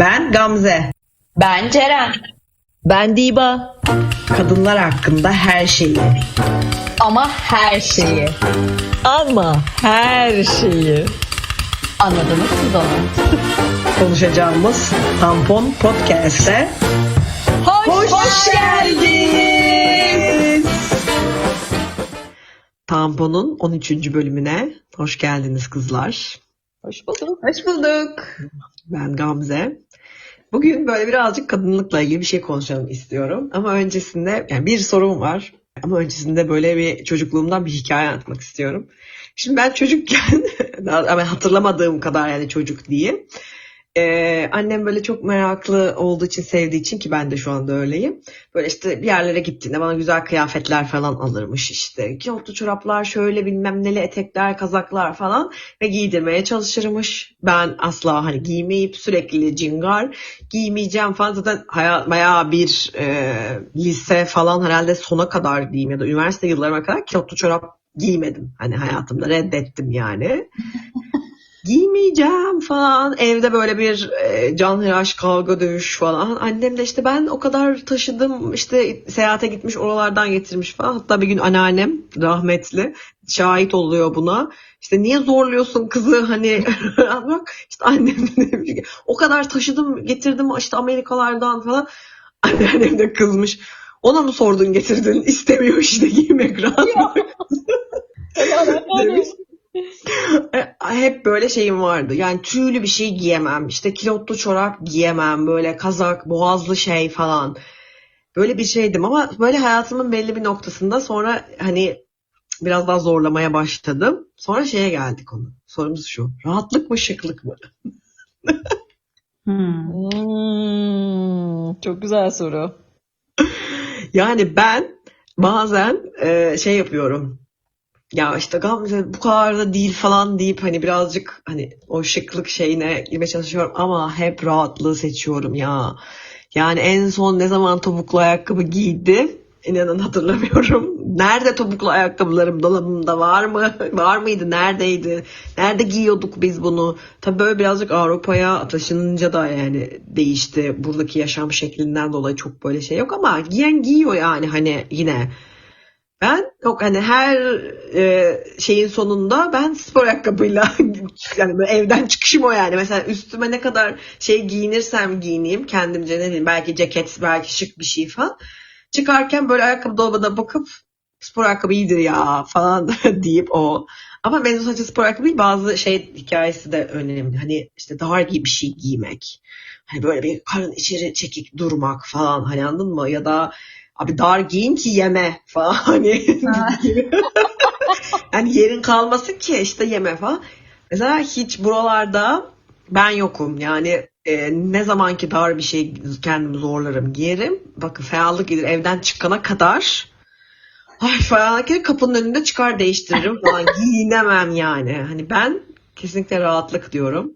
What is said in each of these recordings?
Ben Gamze. Ben Ceren. Ben Diba. Kadınlar hakkında her şeyi. Ama her şeyi. Ama her şeyi. Anladınız siz onu. Konuşacağımız Tampon Podcast'e Hoş, hoş geldiniz. Tampon'un 13. bölümüne hoş geldiniz kızlar. Hoş bulduk. Hoş bulduk. Ben Gamze. Bugün böyle birazcık kadınlıkla ilgili bir şey konuşalım istiyorum. Ama öncesinde yani bir sorum var. Ama öncesinde böyle bir çocukluğumdan bir hikaye anlatmak istiyorum. Şimdi ben çocukken ama hatırlamadığım kadar yani çocuk diyeyim. Ee, annem böyle çok meraklı olduğu için sevdiği için ki ben de şu anda öyleyim. Böyle işte bir yerlere gittiğinde bana güzel kıyafetler falan alırmış işte. Kilotlu çoraplar şöyle bilmem neli etekler kazaklar falan ve giydirmeye çalışırmış. Ben asla hani giymeyip sürekli cingar giymeyeceğim falan zaten hayat, bayağı bir e, lise falan herhalde sona kadar diyeyim ya da üniversite yıllarıma kadar kilotlu çorap giymedim. Hani hayatımda reddettim yani. giymeyeceğim falan. Evde böyle bir e, canhıraş kavga dövüş falan. Annem de işte ben o kadar taşıdım işte seyahate gitmiş oralardan getirmiş falan. Hatta bir gün anneannem rahmetli şahit oluyor buna. İşte niye zorluyorsun kızı hani bak işte annem de demiş ki, o kadar taşıdım getirdim işte Amerikalardan falan. Anneannem de kızmış. Ona mı sordun getirdin? İstemiyor işte giymek rahat. demiş. E, Hep böyle şeyim vardı. Yani tüylü bir şey giyemem. İşte kilotlu çorap giyemem. Böyle kazak, boğazlı şey falan. Böyle bir şeydim ama böyle hayatımın belli bir noktasında sonra hani biraz daha zorlamaya başladım. Sonra şeye geldik konu. Sorumuz şu. Rahatlık mı şıklık mı? Hmm. Hmm, çok güzel soru. Yani ben bazen e, şey yapıyorum. Ya işte Gamze bu kadar da değil falan deyip hani birazcık hani o şıklık şeyine girmeye çalışıyorum ama hep rahatlığı seçiyorum ya. Yani en son ne zaman topuklu ayakkabı giydi? İnanın hatırlamıyorum. Nerede topuklu ayakkabılarım dolabımda var mı? Var mıydı? Neredeydi? Nerede giyiyorduk biz bunu? Tabii böyle birazcık Avrupa'ya taşınınca da yani değişti. Buradaki yaşam şeklinden dolayı çok böyle şey yok ama giyen giyiyor yani hani yine. Ben yok hani her e, şeyin sonunda ben spor ayakkabıyla yani evden çıkışım o yani. Mesela üstüme ne kadar şey giyinirsem giyineyim kendimce ne bileyim belki ceket belki şık bir şey falan. Çıkarken böyle ayakkabı dolabına bakıp spor ayakkabı iyidir ya falan deyip o. Ama benim sadece spor ayakkabı değil bazı şey hikayesi de önemli. Hani işte dar gibi bir şey giymek. Hani böyle bir karın içeri çekik durmak falan hani anladın mı? Ya da abi dar giyin ki yeme falan hani yani yerin kalmasın ki işte yeme falan. Mesela hiç buralarda ben yokum yani e, ne zaman ki dar bir şey kendimi zorlarım giyerim. Bakın fenalık gelir evden çıkana kadar ay fenalık gelir kapının önünde çıkar değiştiririm falan giyinemem yani. Hani ben kesinlikle rahatlık diyorum.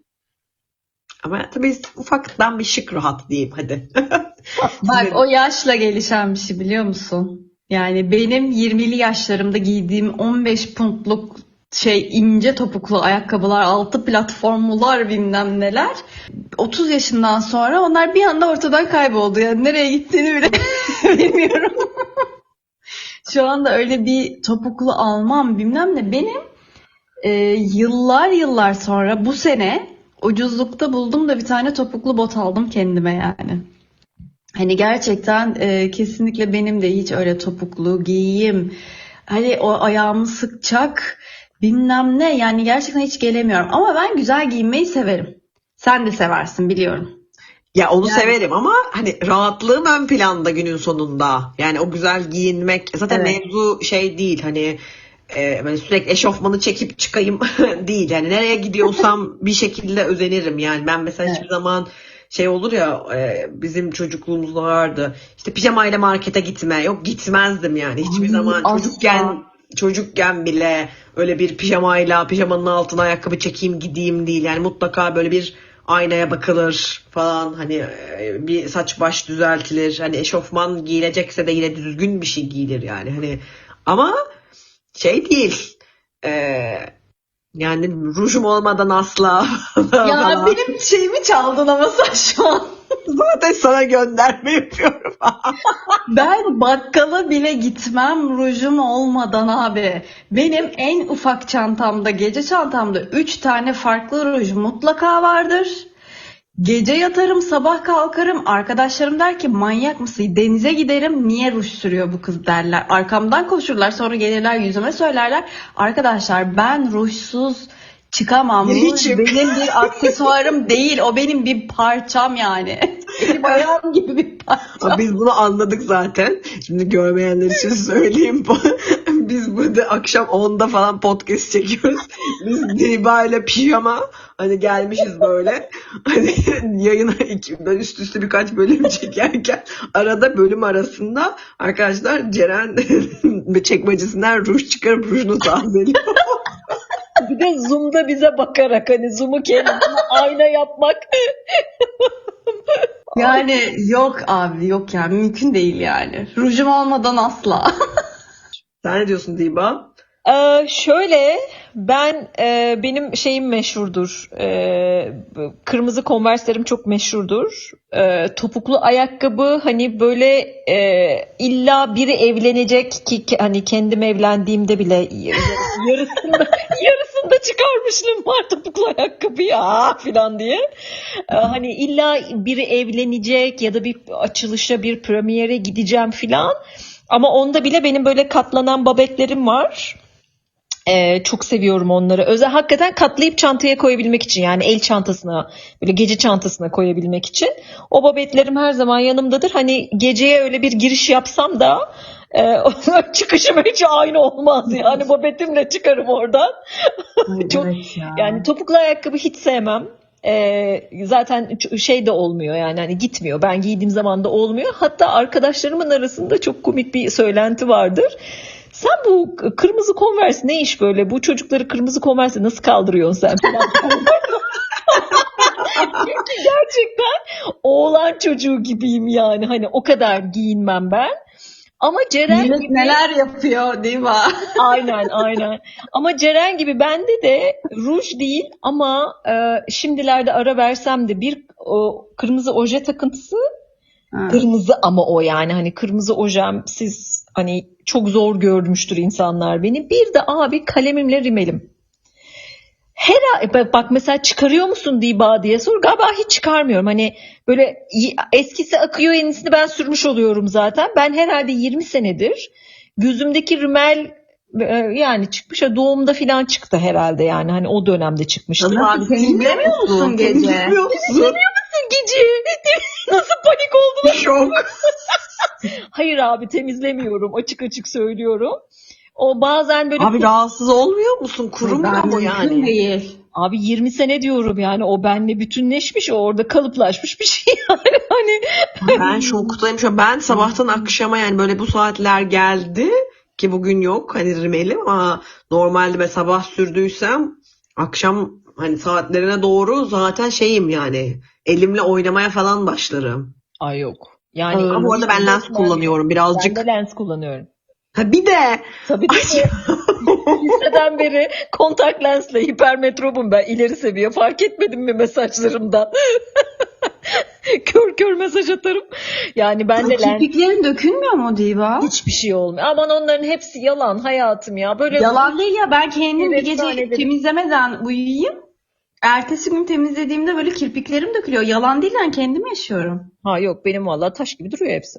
Ama tabii ufaktan bir şık rahat diyeyim hadi. Bak o yaşla gelişen bir şey biliyor musun? Yani benim 20'li yaşlarımda giydiğim 15 puntluk şey ince topuklu ayakkabılar, altı platformlular bilmem neler. 30 yaşından sonra onlar bir anda ortadan kayboldu. Yani nereye gittiğini bile bilmiyorum. Şu anda öyle bir topuklu almam bilmem ne. Benim e, yıllar yıllar sonra bu sene ucuzlukta buldum da bir tane topuklu bot aldım kendime yani. Hani gerçekten e, kesinlikle benim de hiç öyle topuklu giyeyim. Hani o ayağımı sıkacak bilmem ne yani gerçekten hiç gelemiyorum. Ama ben güzel giyinmeyi severim. Sen de seversin biliyorum. Ya onu Yani- severim ama hani rahatlığım ön planda günün sonunda. Yani o güzel giyinmek zaten Evet. mevzu şey değil hani e, sürekli eşofmanı çekip çıkayım değil. Yani nereye gidiyorsam bir şekilde özenirim. Yani ben mesela hiçbir zaman şey olur ya e, bizim çocukluğumuzda vardı. İşte pijamayla markete gitme. Yok gitmezdim yani. Hiçbir Ay, zaman asla. çocukken çocukken bile öyle bir pijamayla pijamanın altına ayakkabı çekeyim gideyim değil. Yani mutlaka böyle bir aynaya bakılır falan hani e, bir saç baş düzeltilir. Hani eşofman giyilecekse de yine düzgün bir şey giyilir yani. Hani ama şey değil. E, Yani rujum olmadan asla Ya falan. benim şeyimi çaldın ama sen şu an. Zaten sana gönderme yapıyorum. Ben bakkala bile gitmem rujum olmadan abi. Benim en ufak çantamda, gece çantamda 3 tane farklı ruj mutlaka vardır. Gece yatarım, sabah kalkarım. Arkadaşlarım der ki manyak mısın? Denize giderim. Niye ruj sürüyor bu kız derler. Arkamdan koşurlar. Sonra gelirler yüzüme söylerler. Arkadaşlar ben rujsuz çıkamam. Ruj Hiçim. benim bir aksesuarım değil. O benim bir parçam yani. Ayağım gibi bir parça. Ama Biz bunu anladık zaten. Şimdi görmeyenler için söyleyeyim. Biz burada akşam 10'da falan podcast çekiyoruz. Biz Diba ile pijama hani gelmişiz böyle. Hani yayına iki, üst üste birkaç bölüm çekerken arada bölüm arasında arkadaşlar Ceren çekmecesinden ruj çıkarıp rujunu tazeliyor. Bir de Zoom'da bize bakarak hani Zoom'u kendine ayna yapmak. Yani yok abi yok yani mümkün değil yani. Rujum olmadan asla. Sen ne diyorsun Diba? Ee, şöyle ben e, benim şeyim meşhurdur. Ee, kırmızı konverslerim çok meşhurdur. Ee, topuklu ayakkabı hani böyle e, illa biri evlenecek ki hani kendim evlendiğimde bile yarısında yarısında çıkarmışlığım var topuklu ayakkabı ya falan diye. Ee, hani illa biri evlenecek ya da bir açılışa bir premiere gideceğim filan. Ama onda bile benim böyle katlanan babetlerim var. Ee, çok seviyorum onları. Özel hakikaten katlayıp çantaya koyabilmek için yani el çantasına böyle gece çantasına koyabilmek için. O babetlerim her zaman yanımdadır. Hani geceye öyle bir giriş yapsam da e, çıkışım hiç aynı olmaz. Yani babetimle çıkarım oradan. Çok- Evet ya. Yani topuklu ayakkabı hiç sevmem. Ee, zaten şey de olmuyor yani hani gitmiyor. Ben giydiğim zaman da olmuyor. Hatta arkadaşlarımın arasında çok komik bir söylenti vardır. Sen bu kırmızı Converse ne iş böyle? Bu çocukları kırmızı Converse nasıl kaldırıyorsun sen. Çünkü gerçekten oğlan çocuğu gibiyim yani. Hani o kadar giyinmem ben. Ama Ceren Millet gibi... neler yapıyor değil mi? Aynen aynen. Ama Ceren gibi bende de ruj değil ama e, şimdilerde ara versem de bir o kırmızı oje takıntısı Ha. kırmızı ama o yani hani kırmızı ojem siz hani çok zor görmüştür insanlar beni. Bir de abi kalemimle rimelim. Her bak- bak mesela çıkarıyor musun Diba diye sor. Galiba hiç çıkarmıyorum. Hani böyle eskisi akıyor yenisini ben sürmüş oluyorum zaten. Ben herhalde 20 senedir gözümdeki rimel e, yani çıkmış ya doğumda falan çıktı herhalde yani hani o dönemde çıkmıştı. Nasıl temizlemiyor musun gece? Temizlemiyor musun? Gece nasıl panik oldum. Şok. Hayır abi temizlemiyorum açık açık söylüyorum. O bazen böyle Abi rahatsız olmuyor musun? Kurumuyor Ben mu mümkün yani? değil. Abi 20 sene diyorum yani o benle bütünleşmiş o orada kalıplaşmış bir şey yani hani Ben şoktayım şu an. Ben sabahtan akşama yani böyle bu saatler geldi ki bugün yok hani rimelim ama normalde ben sabah sürdüysem akşam hani saatlerine doğru zaten şeyim yani elimle oynamaya falan başlarım. ay yok. Yani Ama Ama bu arada ben lens kullanıyorum birazcık. Ben de lens kullanıyorum. Ha bir de Tabii ki. Liseden beri kontak lensle hipermetropum ben ileri seviye fark etmedim mi mesajlarımdan? kör kör mesaj atarım. Yani ben de Kirpiklerin dökülmüyor mu Diva? hiçbir şey olmuyor. Aman onların hepsi yalan hayatım ya. Böyle Yalan değil ya ben kendim bir gece temizlemeden uyuyayım. Ertesi gün temizlediğimde böyle kirpiklerim dökülüyor. Yalan değil ben kendim yaşıyorum. Ha yok benim vallahi taş gibi duruyor hepsi.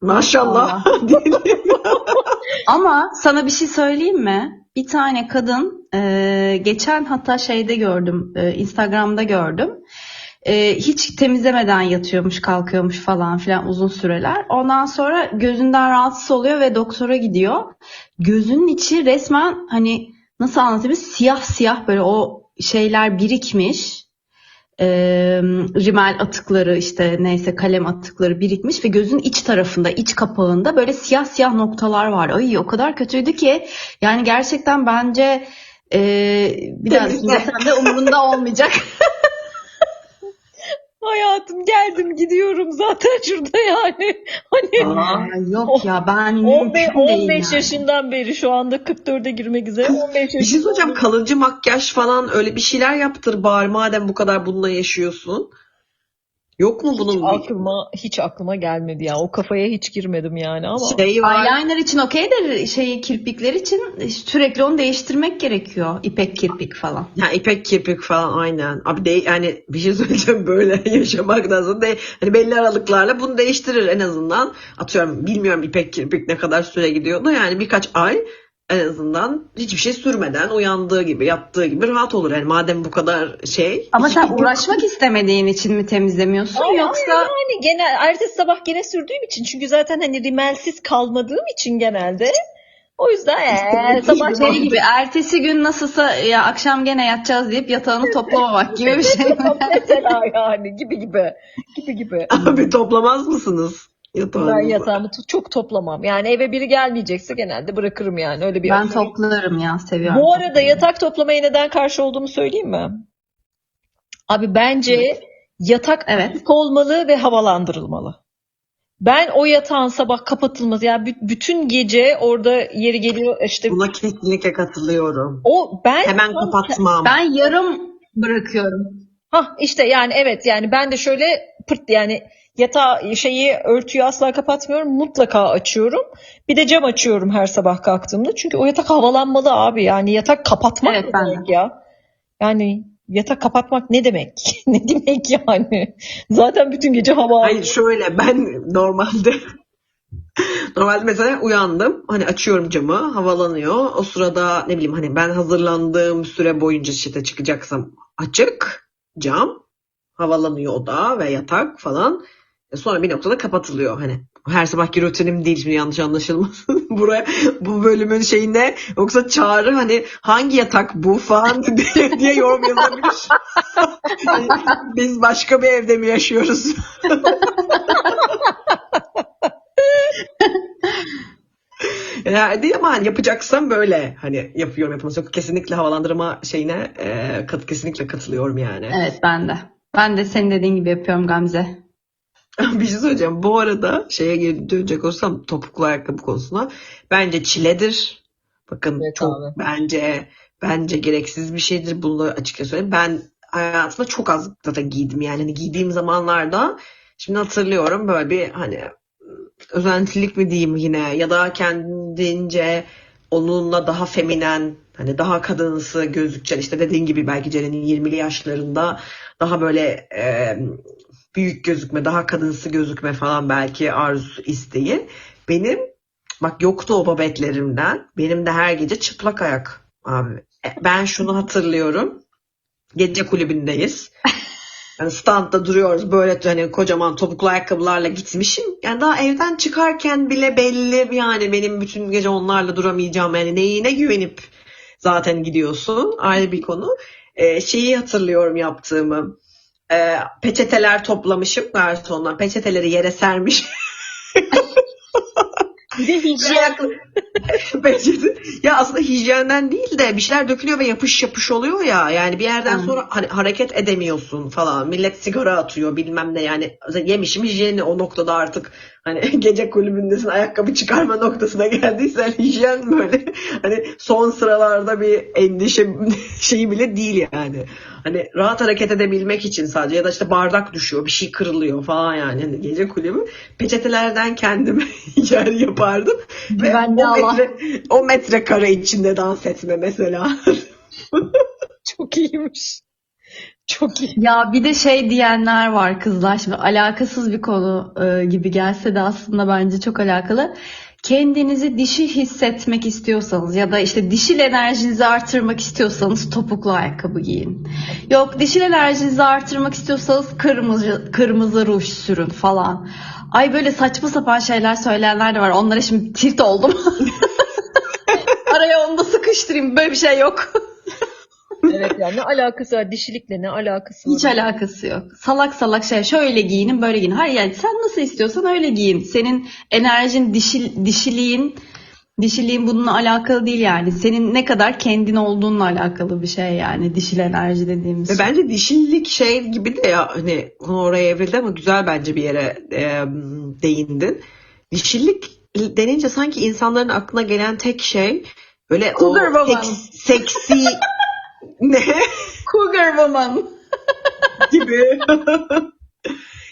Maşallah. Ama sana bir şey söyleyeyim mi? Bir tane kadın e, geçen hatta şeyde gördüm, e, Instagram'da gördüm. E, hiç temizlemeden yatıyormuş, kalkıyormuş falan filan uzun süreler. Ondan sonra gözünden rahatsız oluyor ve doktora gidiyor. Gözünün içi resmen hani nasıl anlatayım? Siyah siyah böyle o şeyler birikmiş. E, rimel atıkları işte neyse kalem atıkları birikmiş ve gözün iç tarafında, iç kapağında böyle siyah siyah noktalar var. Ay o kadar kötüydü ki yani gerçekten bence e, bir daha söylesem de umurunda olmayacak. Hayatım geldim gidiyorum zaten şurada yani. Hani Aa, yok ya ben 15, mümkün değil 15 yani. yaşından beri şu anda 44'e girmek üzere 15 Bir şey yaşından kalıcı makyaj falan öyle bir şeyler yaptır bari madem bu kadar bununla yaşıyorsun. Yok mu bunun bir aklıma hiç aklıma gelmedi ya. O kafaya hiç girmedim yani ama. şeyi var? Eyeliner için okey de şey kirpikler için sürekli onu değiştirmek gerekiyor. İpek kirpik falan. Ya ipek kirpik falan aynen. Abi de yani bir şey söyleyeceğim böyle yaşamaktansa de hani belli aralıklarla bunu değiştirir en azından. Atıyorum bilmiyorum ipek kirpik ne kadar süre gidiyor da yani birkaç ay en azından hiçbir şey sürmeden uyandığı gibi yattığı gibi rahat olur. Yani madem bu kadar şey. Ama sen uğraşmak istemediğin için mi temizlemiyorsun Hayır, yoksa Yani genel ertesi sabah gene sürdüğüm için çünkü zaten hani rimelsiz kalmadığım için genelde o yüzden ee, sabah şey gibi ertesi gün nasılsa ya akşam gene yatacağız deyip yatağını toplamamak gibi bir şey mesela yani gibi gibi gibi gibi. Abi toplamaz mısınız? Ben Yatağınızı? yatağımı to- çok toplamam. Yani eve biri gelmeyecekse genelde bırakırım yani öyle bir Ben toplarım ya seviyorum. Bu arada yatak toplamaya neden karşı olduğumu söyleyeyim mi? Abi bence yatak Evet. açık olmalı ve havalandırılmalı. Ben o yatağın sabah kapatılması yani bü- bütün gece orada yeri geliyor işte Buna kesinlikle katılıyorum. o ben Hemen kapatmam. Ben yarım bırakıyorum. ha işte yani evet yani ben de şöyle pırt yani yatağı şeyi örtüyü asla kapatmıyorum mutlaka açıyorum. Bir de cam açıyorum her sabah kalktığımda. Çünkü o yatak havalanmalı abi. Yani yatak kapatmak Evet, ne ben de. demek ya? Yani yatak kapatmak ne demek? ne demek yani? Zaten bütün gece hava Hayır şöyle ben normalde normalde mesela uyandım hani açıyorum camı havalanıyor o sırada ne bileyim hani ben hazırlandığım süre boyunca işte çıkacaksam açık cam havalanıyor oda ve yatak falan sonra bir noktada kapatılıyor hani her sabahki rutinim değil şimdi yanlış anlaşılmasın buraya bu bölümün şeyine yoksa çağrı hani hangi yatak bu falan diye, diye yorum yazabilir. Biz başka bir evde mi yaşıyoruz? Ya değil ama hani yapacaksam böyle hani yapıyorum yapılması yok. Kesinlikle havalandırma şeyine e, kat, kesinlikle katılıyorum yani. Evet ben de. Ben de senin dediğin gibi yapıyorum Gamze. Bir şey söyleyeceğim. Bu arada şeye geri dönecek olsam topuklu ayakkabı konusuna bence çiledir. Bakın Evet çok abi. bence bence gereksiz bir şeydir. Bunu açıkça söyleyeyim. Ben hayatımda çok az zaten giydim yani. Hani giydiğim zamanlarda şimdi hatırlıyorum böyle bir hani özentilik mi diyeyim yine ya da kendince onunla daha feminen hani daha kadınsı gözükecek işte dediğin gibi belki Ceren'in 20'li yaşlarında daha böyle e, büyük gözükme daha kadınsı gözükme falan belki arzusu isteği benim bak yoktu o babetlerimden benim de her gece çıplak ayak abi E, ben şunu hatırlıyorum gece kulübündeyiz yani standta duruyoruz böyle hani kocaman topuklu ayakkabılarla gitmişim. Yani daha evden çıkarken bile belli yani benim bütün gece onlarla duramayacağım. Yani neyine güvenip zaten gidiyorsun. Ayrı bir konu. Ee, şeyi hatırlıyorum yaptığımı. Ee, peçeteler toplamışım garsonlar. Peçeteleri yere sermiş. Bir de hijyen. Peçete. Ya aslında hijyenden değil de bir şeyler dökülüyor ve yapış yapış oluyor ya. Yani bir yerden Hı. sonra hani hareket edemiyorsun falan. Millet sigara atıyor bilmem ne yani. Yemişim hijyeni o noktada artık hani gece kulübündesin ayakkabı çıkarma noktasına geldiysen hijyen böyle hani son sıralarda bir endişe şeyi bile değil yani. Hani rahat hareket edebilmek için sadece ya da işte bardak düşüyor bir şey kırılıyor falan yani. Hani gece kulübü peçetelerden kendime yer yapardım. Ve O metre, o metrekare içinde dans etme mesela. Çok iyiymiş. Çok iyi. Ya bir de şey diyenler var kızlar şimdi alakasız bir konu e, gibi gelse de aslında bence çok alakalı. Kendinizi dişi hissetmek istiyorsanız ya da işte dişil enerjinizi artırmak istiyorsanız topuklu ayakkabı giyin. Yok dişil enerjinizi artırmak istiyorsanız kırmızı kırmızı ruj sürün falan. Ay böyle saçma sapan şeyler söyleyenler de var. Onlara şimdi tilt oldum. Araya onu da sıkıştırayım. Böyle bir şey yok. Evet ya ne alakası var dişilikle ne alakası var? Hiç alakası yok. Salak salak şey şöyle giyinin böyle giyin. Hayır yani sen nasıl istiyorsan öyle giyin. Senin enerjin dişil, dişiliğin Dişiliğin bununla alakalı değil yani. Senin ne kadar kendin olduğunla alakalı bir şey yani dişil enerji dediğimiz Ve şey. bence dişillik şey gibi de ya hani konu oraya evrildi ama güzel bence bir yere e, değindin. Dişillik denince sanki insanların aklına gelen tek şey böyle o Cougar woman. seks- seksi ne Cougar woman. gibi.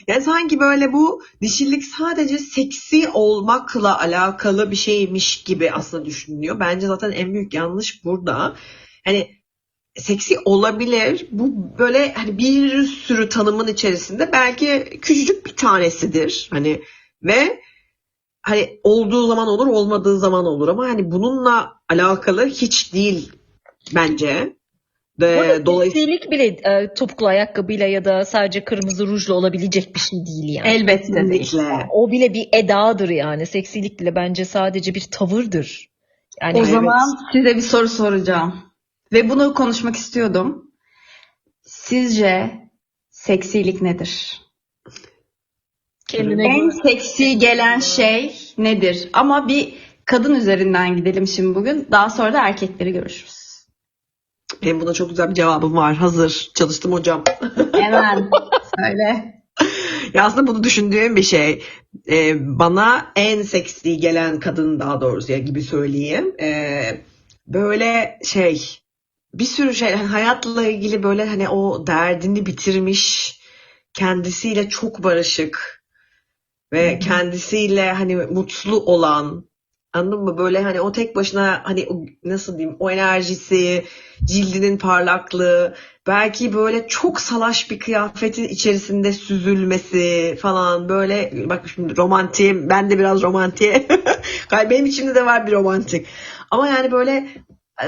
Yani sanki böyle bu dişillik sadece seksi olmakla alakalı bir şeymiş gibi aslında düşünülüyor. Bence zaten en büyük yanlış burada. Hani seksi olabilir. Bu böyle hani bir sürü tanımın içerisinde belki küçücük bir tanesidir. Hani ve hani olduğu zaman olur, olmadığı zaman olur ama hani bununla alakalı hiç değil bence. Ve dolayısıyla seksilik bile e, topuklu ayakkabıyla ya da sadece kırmızı rujla olabilecek bir şey değil yani. Elbette değil. kesinlikle. O bile bir edadır yani. Seksilik bile bence sadece bir tavırdır. Yani O Evet. zaman size bir soru soracağım. Ve bunu konuşmak istiyordum. Sizce seksilik nedir? kendine En göre- seksi gelen şey nedir? Ama bir kadın üzerinden gidelim şimdi bugün. Daha sonra da erkekleri görüşürüz. Benim buna çok güzel bir cevabım var. Hazır. Çalıştım hocam. Hemen söyle. Ya aslında bunu düşündüğüm bir şey. Ee, bana en seksi gelen kadın daha doğrusu ya gibi söyleyeyim. Ee, böyle şey bir sürü şey hani hayatla ilgili böyle hani o derdini bitirmiş kendisiyle çok barışık ve kendisiyle hani mutlu olan anladın mı? Böyle hani o tek başına hani nasıl diyeyim o enerjisi cildinin parlaklığı belki böyle çok salaş bir kıyafetin içerisinde süzülmesi falan. Böyle bak şimdi romantiyim ben de biraz romantiye benim içimde de var bir romantik. Ama yani böyle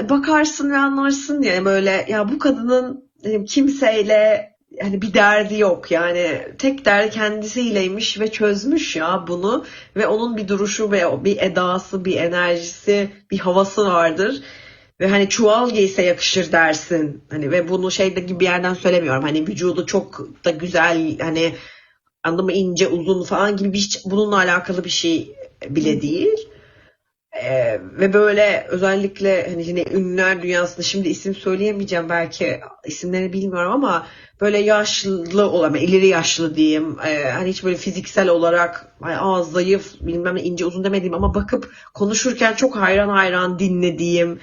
bakarsın ve anlarsın yani böyle ya bu kadının e, kimseyle yani bir derdi yok yani tek derdi kendisiyleymiş ve çözmüş ya bunu ve onun bir duruşu ve bir edası bir enerjisi bir havası vardır ve hani çuval giyse yakışır dersin. Hani ve bunu şeyde gibi bir yerden söylemiyorum. Hani vücudu çok da güzel hani anladın mı ince uzun falan gibi bir hiç bununla alakalı bir şey bile değil. Ee, ve böyle özellikle hani yine ünlüler dünyasında şimdi isim söyleyemeyeceğim belki isimlerini bilmiyorum ama böyle yaşlı olan ileri yaşlı diyeyim Ee, hani hiç böyle fiziksel olarak az zayıf bilmem ince uzun demediğim ama bakıp konuşurken çok hayran hayran dinlediğim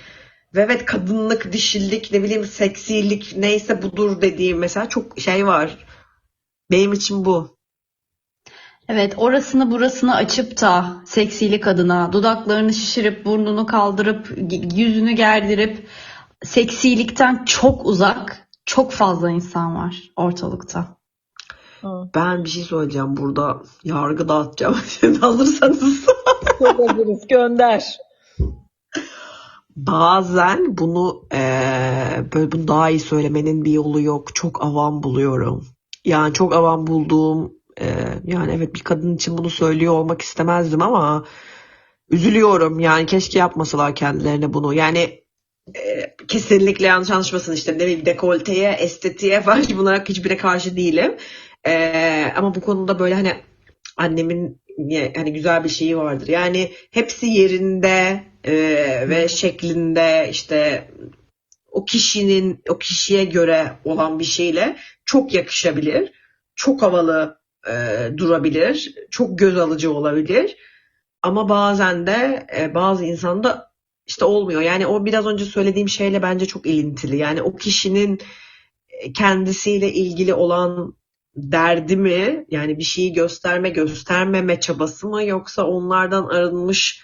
ve evet kadınlık, dişillik, ne bileyim seksilik neyse budur dediğim mesela çok şey var. Benim için bu. Evet, orasını burasını açıp da seksili kadına dudaklarını şişirip burnunu kaldırıp yüzünü gerdirip seksilikten çok uzak çok fazla insan var ortalıkta. Ben bir şey söyleyeceğim burada. Yargı dağıtacağım. Şimdi hazırsanız. çok hazırız. Gönder. Bazen bunu eee, böyle bunu daha iyi söylemenin bir yolu yok. Çok avam buluyorum. Yani çok avam bulduğum eee, yani evet bir kadın için bunu söylüyor olmak istemezdim ama üzülüyorum. Yani keşke yapmasalar kendilerine bunu. Yani eee, kesinlikle yanlış anlaşmasın işte ne bileyim dekolteye, estetiğe falan bunlara hiçbirine karşı değilim. Eee, ama bu konuda böyle hani annemin hani güzel bir şeyi vardır. Yani hepsi yerinde e, ve şeklinde işte o kişinin o kişiye göre olan bir şeyle çok yakışabilir. Çok havalı e, durabilir. Çok göz alıcı olabilir. Ama bazen de e, bazı insanda işte olmuyor. Yani o biraz önce söylediğim şeyle bence çok ilintili. Yani o kişinin e, kendisiyle ilgili olan derdi mi yani bir şeyi gösterme göstermeme çabası mı yoksa onlardan arınmış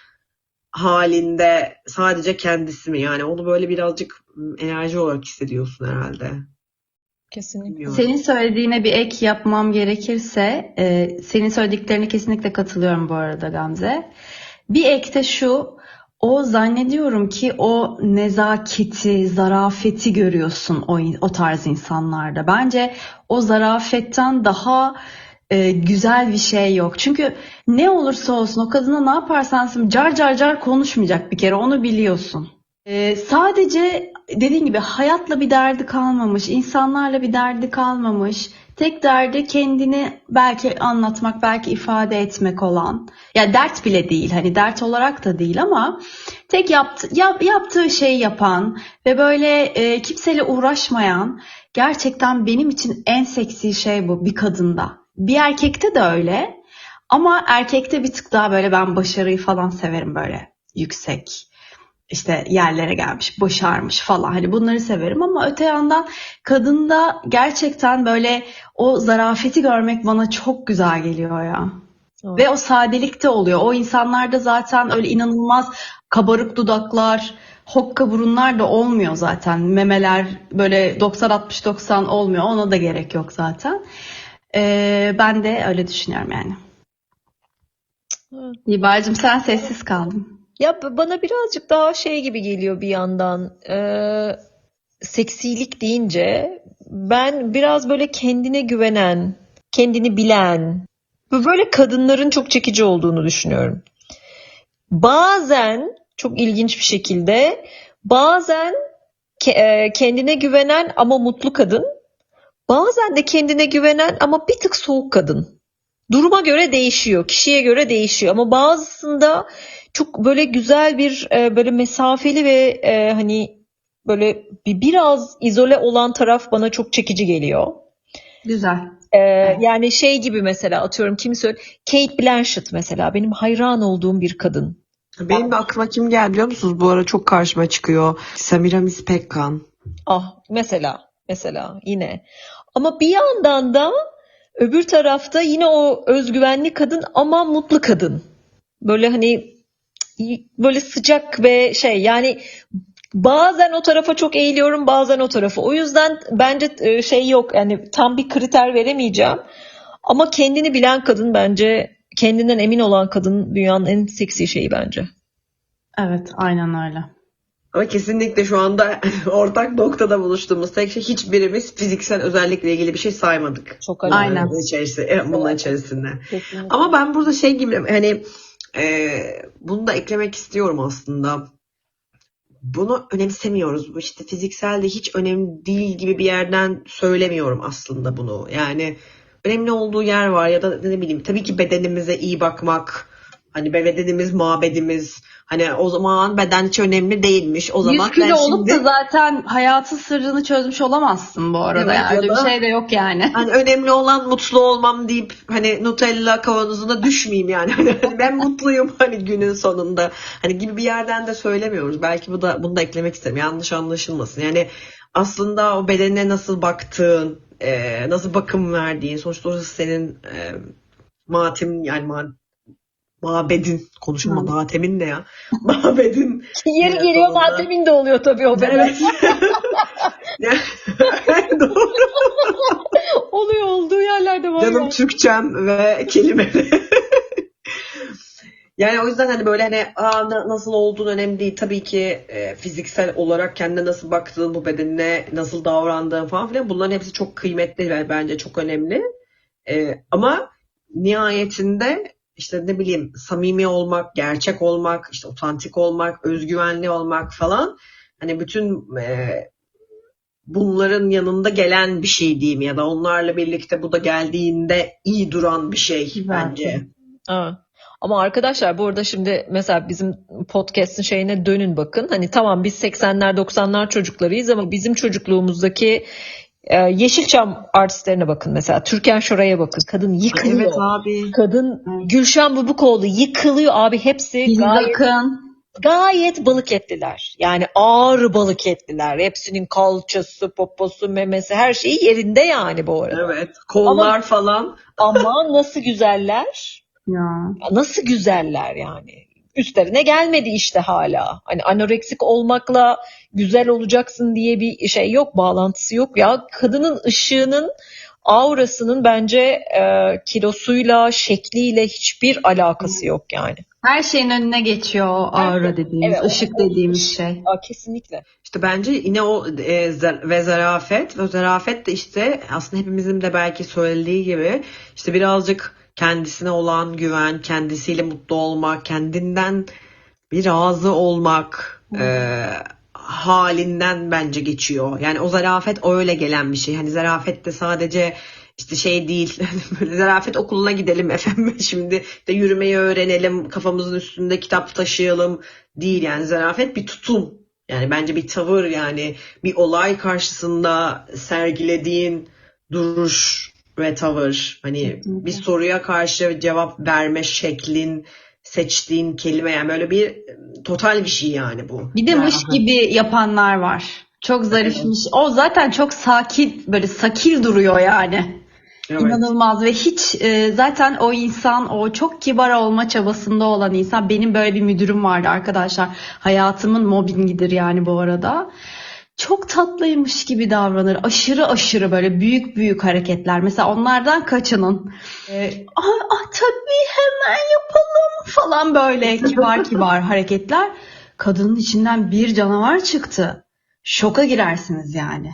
halinde sadece kendisi mi yani onu böyle birazcık enerji olarak hissediyorsun herhalde. Kesinlikle. Senin söylediğine bir ek yapmam gerekirse, e, senin söylediklerine kesinlikle katılıyorum bu arada Gamze. Bir ek de şu, o zannediyorum ki o nezaketi, zarafeti görüyorsun o, o tarz insanlarda. Bence o zarafetten daha e, güzel bir şey yok. Çünkü ne olursa olsun o kadına ne yaparsan car car car konuşmayacak bir kere onu biliyorsun. Ee, sadece dediğim gibi hayatla bir derdi kalmamış, insanlarla bir derdi kalmamış. Tek derdi kendini belki anlatmak, belki ifade etmek olan. Ya dert bile değil, hani dert olarak da değil ama tek yaptı, yap, yaptığı şeyi yapan ve böyle e, kimseyle uğraşmayan gerçekten benim için en seksi şey bu bir kadında. Bir erkekte de öyle. Ama erkekte bir tık daha böyle ben başarıyı falan severim böyle yüksek işte yerlere gelmiş, başarmış falan. Hani bunları severim ama öte yandan kadında gerçekten böyle o zarafeti görmek bana çok güzel geliyor ya. Evet. Ve o sadelikte oluyor. O insanlarda zaten öyle inanılmaz kabarık dudaklar, hokka burunlar da olmuyor zaten. Memeler böyle 90-60-90 olmuyor. Ona da gerek yok zaten. Ee, ben de öyle düşünüyorum yani. Evet. Nibacığım sen sessiz kaldın. Ya bana birazcık daha şey gibi geliyor bir yandan. Ee, seksilik deyince ben biraz böyle kendine güvenen, kendini bilen, ve böyle kadınların çok çekici olduğunu düşünüyorum. Bazen çok ilginç bir şekilde bazen e, kendine güvenen ama mutlu kadın, bazen de kendine güvenen ama bir tık soğuk kadın. Duruma göre değişiyor, kişiye göre değişiyor ama bazısında çok böyle güzel bir e, böyle mesafeli ve e, hani böyle bir biraz izole olan taraf bana çok çekici geliyor. Güzel. E, yani şey gibi mesela atıyorum kimi söyle Kate Blanchett mesela benim hayran olduğum bir kadın. Benim de aklıma kim geldi biliyor musunuz? Bu ara çok karşıma çıkıyor. Semiramis Pekkan. Ah mesela mesela yine. Ama bir yandan da öbür tarafta yine o özgüvenli kadın ama mutlu kadın. Böyle hani böyle sıcak ve şey yani bazen o tarafa çok eğiliyorum bazen o tarafa. O yüzden bence e, şey yok yani tam bir kriter veremeyeceğim. Ama kendini bilen kadın bence kendinden emin olan kadın dünyanın en seksi şeyi bence. Evet, aynen öyle. Ama kesinlikle şu anda ortak noktada buluştuğumuz tek şey hiçbirimiz fiziksel özellikle ilgili bir şey saymadık. Çok Bunların Aynen. içerisinde, bunların içerisinde. Kesinlikle. Ama ben burada şey gibi hani e, bunu da eklemek istiyorum aslında. Bunu önemsemiyoruz. Bu işte fiziksel de hiç önemli değil gibi bir yerden söylemiyorum aslında bunu. Yani önemli olduğu yer var ya da ne bileyim tabii ki bedenimize iyi bakmak. Hani bedenimiz mabedimiz. Hani o zaman beden hiç önemli değilmiş. O zaman 100 kilo ben olup da şimdi zaten hayatın sırrını çözmüş olamazsın bu arada. Evet, Yani öyle bir da- şey de yok yani. hani önemli olan mutlu olmam deyip hani Nutella kavanozuna düşmeyeyim yani. Hani ben mutluyum hani günün sonunda. Hani gibi bir yerden de söylemiyoruz. Belki bu da bunu da eklemek isterim. Yanlış anlaşılmasın. Yani aslında o bedenine nasıl baktığın, e, nasıl bakım verdiğin, sonuçta orası senin e, matem yani mabedin konuşma matemin ne ya? Mabedin Yeri geliyor sonunda. matemin de oluyor tabii o beden. Evet. Doğru. Oluyor olduğu yerlerde var. Canım yani. Türkçem ve kelimeleri. yani o yüzden hani böyle hani Aa, na- nasıl olduğun önemli değil. Tabii ki e, fiziksel olarak kendine nasıl baktığın, bu bedenine nasıl davrandığın falan filan bunların hepsi çok kıymetli ve bence çok önemli. E, ama nihayetinde işte ne bileyim samimi olmak, gerçek olmak, işte otantik olmak, özgüvenli olmak falan hani bütün e, bunların yanında gelen bir şey diyeyim ya da onlarla birlikte bu da geldiğinde iyi duran bir şey Belki. bence. Ha. Ama arkadaşlar bu arada şimdi mesela bizim podcast'in şeyine dönün bakın. Hani tamam biz 80'ler 90'lar çocuklarıyız ama bizim çocukluğumuzdaki e, Yeşilçam artistlerine bakın mesela. Türkan Şoray'a bakın. Kadın yıkılıyor. Evet abi. Kadın Evet. Gülşen Bubukoğlu yıkılıyor abi hepsi Filiz gayet gayet balık etliler. Yani ağır balık etliler. Hepsinin kalçası, poposu, memesi her şeyi yerinde yani bu arada. Evet. Kollar falan. Ama nasıl güzeller? Ya Nasıl güzeller yani. Üstlerine gelmedi işte hala. Hani anoreksik olmakla güzel olacaksın diye bir şey yok, bağlantısı yok ya. Kadının ışığının, aurasının bence e, kilosuyla, şekliyle hiçbir alakası yok yani. Her şeyin önüne geçiyor o aura dediğimiz, Evet, ışık dediğimiz şey. Aa, kesinlikle. İşte bence yine o e, zer- ve zarafet ve o zarafet de işte aslında hepimizin de belki söylediği gibi işte birazcık kendisine olan güven, kendisiyle mutlu olmak, kendinden bir razı olmak, e, halinden bence geçiyor. Yani o zarafet öyle gelen bir şey. Hani zarafet de sadece işte şey değil. Böyle zarafet okuluna gidelim efendim şimdi de yürümeyi öğrenelim, kafamızın üstünde kitap taşıyalım değil yani zarafet bir tutum. Yani bence bir tavır yani bir olay karşısında sergilediğin duruş ve tavır. Hani Kesinlikle. bir soruya karşı cevap verme şeklin, seçtiğin kelime yani böyle bir total bir şey yani bu. Bir de mış gibi yapanlar var. Çok zarifmiş. O zaten çok sakin, böyle sakil duruyor yani. Evet. İnanılmaz ve hiç e, zaten o insan o çok kibar olma çabasında olan insan benim böyle bir müdürüm vardı arkadaşlar. Hayatımın mobbingidir yani bu arada. Çok tatlıymış gibi davranır. Aşırı aşırı böyle büyük büyük hareketler. Mesela onlardan kaçının. E, ah, ah, tabii hemen yapalım falan böyle kibar kibar hareketler. Kadının içinden bir canavar çıktı. Şoka girersiniz yani.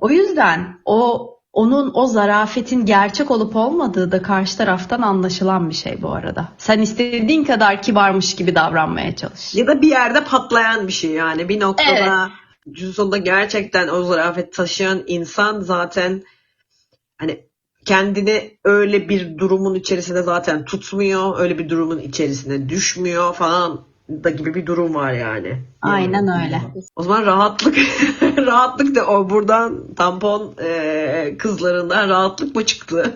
O yüzden o onun o zarafetin gerçek olup olmadığı da karşı taraftan anlaşılan bir şey bu arada. Sen istediğin kadar kibarmış gibi davranmaya çalış. Ya da bir yerde patlayan bir şey yani bir noktada günün sonunda gerçekten o zarafet taşıyan insan zaten hani kendini öyle bir durumun içerisinde zaten tutmuyor, öyle bir durumun içerisine düşmüyor falan da gibi bir durum var yani. Aynen Yani. öyle. O zaman rahatlık rahatlık da o buradan tampon e, kızlarından rahatlık mı çıktı?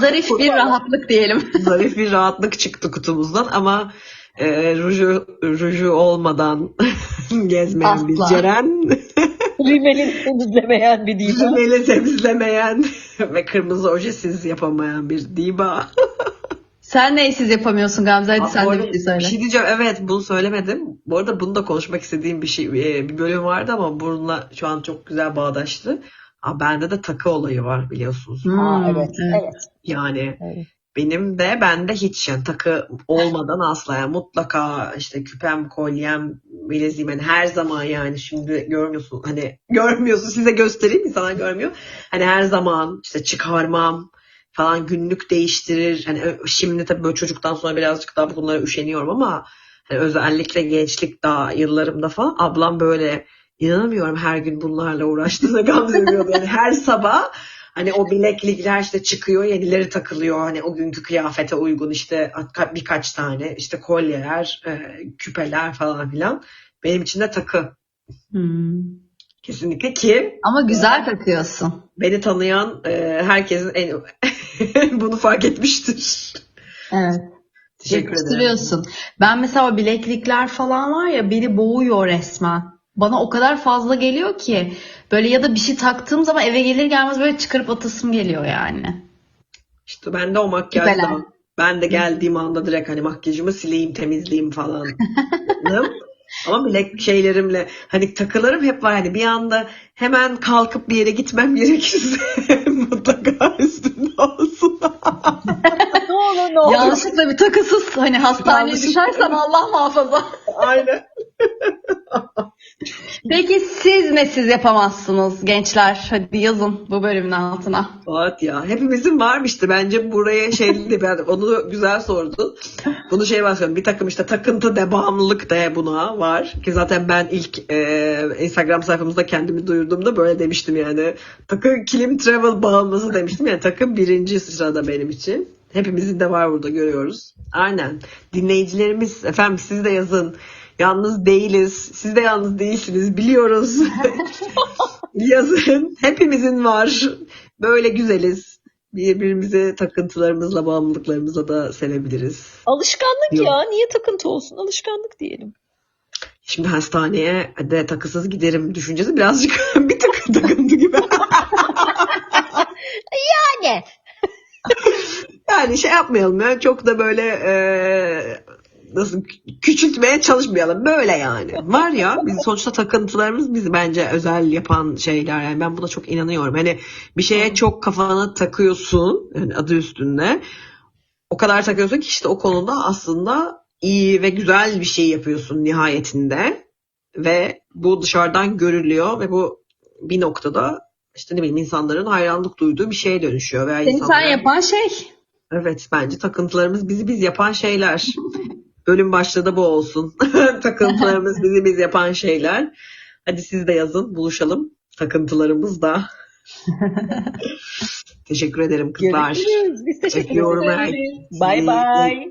Zarif bir rahatlık diyelim. Zarif bir rahatlık çıktı kutumuzdan ama e, ruju, ruju olmadan gezmeyen bir. Ceren, Rimeli temizlemeyen bir diva. rimeli temizlemeyen ve kırmızı ojesiz yapamayan bir diva. Sen neysiz yapamıyorsun Gamze? Hadi Aa, sen de bir şey söyle. Bir şey diyeceğim. Evet bunu söylemedim. Bu arada bunu da konuşmak istediğim bir şey e, bir bölüm vardı ama bununla şu an çok güzel bağdaştı. Aa, bende de takı olayı var biliyorsunuz. Hmm, Aa, evet, evet. Yani evet. Benim de bende hiç yani takı olmadan asla yani mutlaka işte küpem, kolyem, bileziğim yani her zaman yani şimdi görmüyorsun hani görmüyorsun size göstereyim insanlar görmüyor. Hani her zaman işte çıkarmam falan günlük değiştirir. Hani şimdi tabii böyle çocuktan sonra birazcık daha bunlara üşeniyorum ama hani özellikle gençlik daha yıllarımda falan ablam böyle inanamıyorum her gün bunlarla uğraştığına Gamze diyordu. Yani her sabah Hani o bileklikler işte çıkıyor, yenileri takılıyor. Hani o günkü kıyafete uygun işte ka- birkaç tane işte kolyeler, e, küpeler falan filan. Benim için de takı. Hmm. Kesinlikle ki Ama güzel takıyorsun. beni tanıyan e, herkesin en bunu fark etmiştir. Evet. Teşekkür ederim. Ben mesela o bileklikler falan var ya beni boğuyor resmen. Bana o kadar fazla geliyor ki böyle ya da bir şey taktığım zaman eve gelir gelmez böyle çıkarıp atasım geliyor yani. İşte ben de o makyajdan. Ben de geldiğim anda direkt hani makyajımı sileyim, temizleyeyim falan. Ama bilek şeylerimle hani takılarım hep var hani bir anda hemen kalkıp bir yere gitmem gerekirse mutlaka üstünde olsun. ne olur ne olur. Yanlışlıkla bir takısız hani hastaneye düşersem Allah muhafaza. Aynen. Peki siz ne siz yapamazsınız gençler? Hadi yazın bu bölümün altına. Fuat ya hepimizin varmıştı bence buraya şey de ben onu güzel sordun. Bunu şey bahsediyorum bir takım işte takıntı de bağımlılık de buna var ki zaten ben ilk e, Instagram sayfamızda kendimi duyurduğumda böyle demiştim yani takı kilim travel bağımlısı demiştim yani takım birinci sırada benim için. Hepimizin de var burada görüyoruz. Aynen. Dinleyicilerimiz efendim siz de yazın. Yalnız değiliz. Siz de yalnız değilsiniz. Biliyoruz. yazın. Hepimizin var. Böyle güzeliz. Birbirimizi takıntılarımızla, bağımlılıklarımızla da sevebiliriz. Alışkanlık Yok. ya. Niye takıntı olsun? Alışkanlık diyelim. Şimdi hastaneye de takısız giderim düşüncesi birazcık bir tık takıntı gibi. Yani. Yani şey yapmayalım ya çok da böyle e, nasıl küçültmeye çalışmayalım. Böyle yani. Var ya biz sonuçta takıntılarımız bizi bence özel yapan şeyler. Yani ben buna çok inanıyorum. Hani bir şeye çok kafana takıyorsun yani adı üstünde. O kadar takıyorsun ki işte o konuda aslında iyi ve güzel bir şey yapıyorsun nihayetinde. Ve bu dışarıdan görülüyor ve bu bir noktada işte ne bileyim insanların hayranlık duyduğu bir şeye dönüşüyor. Veya Seni sen insanlar- yapan şey. Evet bence takıntılarımız bizi biz yapan şeyler. Bölüm başlığı da bu olsun. Takıntılarımız bizi biz yapan şeyler. Hadi siz de yazın. Buluşalım. Takıntılarımız da. Teşekkür ederim kızlar. Görüşürüz. Biz teşekkür ederiz. Bye bye.